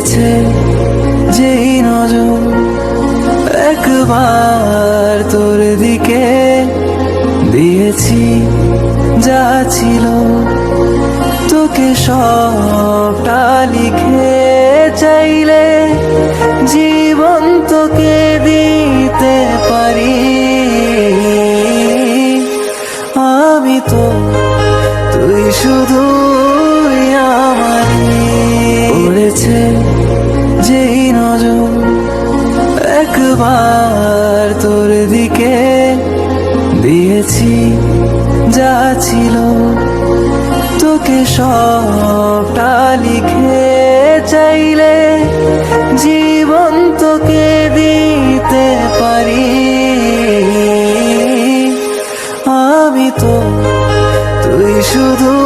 পড়েছে যেই নজর একবার তোর দিকে দিয়েছি, যা ছিল তোকে সবটা লিখে চাইলে জীবন তোকে দিতে পারি। আমি তো তুই শুধু নজর, একবার তোর দিকে দিয়েছি, যা ছিল। তোকে সবটা লিখে চাইলে জীবন তোকে দিতে পারি। আমি তো, তুই শুধু